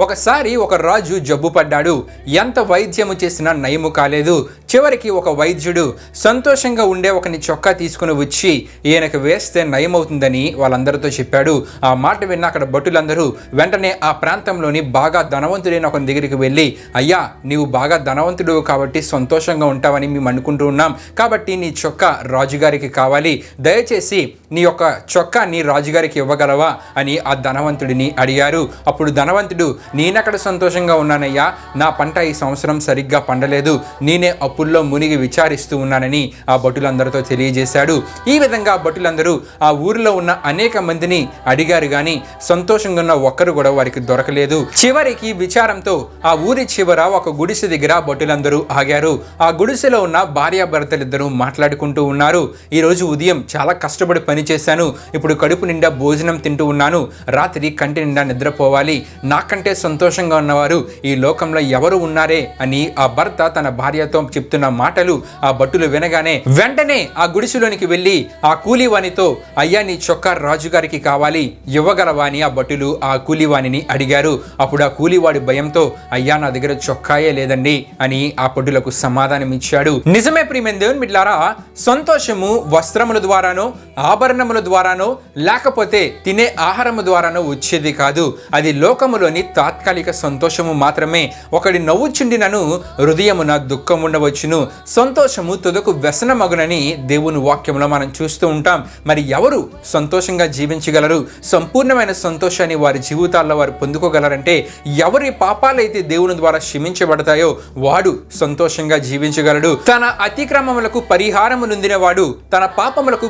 ఒకసారి ఒక రాజు జబ్బు పడ్డాడు. ఎంత వైద్యము చేసినా నయము కాలేదు. చివరికి ఒక వైద్యుడు సంతోషంగా ఉండే ఒకని చొక్కా తీసుకుని వచ్చి ఈయనకు వేస్తే నయమవుతుందని వాళ్ళందరితో చెప్పాడు. ఆ మాట విన్న అక్కడ భటులందరూ వెంటనే ఆ ప్రాంతంలోని బాగా ధనవంతుడైన ఒకని దగ్గరికి వెళ్ళి అయ్యా నీవు బాగా ధనవంతుడు కాబట్టి సంతోషంగా ఉంటావని మేము అనుకుంటూ ఉన్నాం. కాబట్టి నీ చొక్కా రాజుగారికి కావాలి. దయచేసి నీ యొక్క చొక్కా నీ రాజుగారికి ఇవ్వగలవా? అని ఆ ధనవంతుడిని అడిగారు. అప్పుడు ధనవంతుడు నేనక్కడ సంతోషంగా ఉన్నానయ్యా. నా పంట ఈ సంవత్సరం సరిగ్గా పండలేదు. నేనే అప్పుల్లో మునిగి విచారిస్తూ ఉన్నానని ఆ భటులందరితో తెలియజేశాడు. ఈ విధంగా భటులందరూ ఆ ఊరిలో ఉన్న అనేక మందిని అడిగారు కానీ సంతోషంగా ఉన్న ఒక్కరు కూడా వారికి దొరకలేదు. చివరికి విచారంతో ఆ ఊరి చివర ఒక గుడిసె దగ్గర భటులందరూ ఆగారు. ఆ గుడిసెలో ఉన్న భార్యాభర్తలిద్దరూ మాట్లాడుకుంటూ ఉన్నారు. ఈ రోజు ఉదయం చాలా కష్టపడి పని చేశాను. ఇప్పుడు కడుపు నిండా భోజనం తింటూ ఉన్నాను. రాత్రి కంటి నిండా నిద్రపోవాలి. నాకంటే సంతోషంగా ఉన్నవారు ఈ లోకంలో ఎవరు ఉన్నారే అని ఆ భర్త తన భార్యతో చెప్తున్న మాటలు ఆ భటులు వినగానే వెంటనే ఆ గుడిసెలోనికి వెళ్ళి ఆ కూలీవానితో అయ్యా నీ చొక్కా రాజుగారికి కావాలి ఇవ్వగలవా? అని ఆ భటులు ఆ కూలివాణిని అడిగారు. అప్పుడు ఆ కూలివాడి భయంతో అయ్యా నా దగ్గర చొక్కాయే లేదండి అని ఆ భటులకు సమాధానం ఇచ్చాడు నిజమే ప్రియమైన దేవుని మిట్లారా సంతోషము వస్త్రముల ద్వారానో ఆభరణముల ద్వారానో లేకపోతే తినే ఆహారము ద్వారానో వచ్చేది కాదు. అది లోకములోని తాత్కాలిక సంతోషము మాత్రమే. ఒకడి నవ్వుచుండినను హృదయమున దుఃఖం ఉండవచ్చును సంతోషము తుదకు వ్యసనమగునని దేవుని వాక్యంలో మనం చూస్తూ ఉంటాం. మరి ఎవరు సంతోషంగా జీవించగలరు? సంపూర్ణమైన సంతోషాన్ని వారి జీవితాల్లో వారు పొందుకోగలరంటే ఎవరి పాపాలైతే దేవుని ద్వారా క్షమించబడతాయో వాడు సంతోషంగా జీవించగలడు. తన అతిక్రమములకు పరిహారము నొందినవాడు తన పాపములకు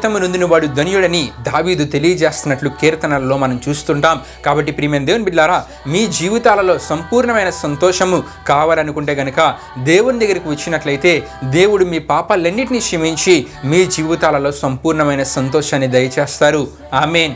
ప్రాయచిత్తము నొందినవాడు ధనియుడని దావీదు తెలియజేస్తున్నట్లు కీర్తనల్లో మనం చూస్తుంటాం. కాబట్టి ప్రియమైన దేవుని బిడ్డారా మీ జీవితాలలో సంపూర్ణమైన సంతోషము కావాలనుకుంటే గనక దేవుని దగ్గరికి వచ్చినట్లయితే దేవుడు మీ పాపాలన్నింటినీ క్షమించి మీ జీవితాలలో సంపూర్ణమైన సంతోషాన్ని దయచేస్తారు. ఆమెన్.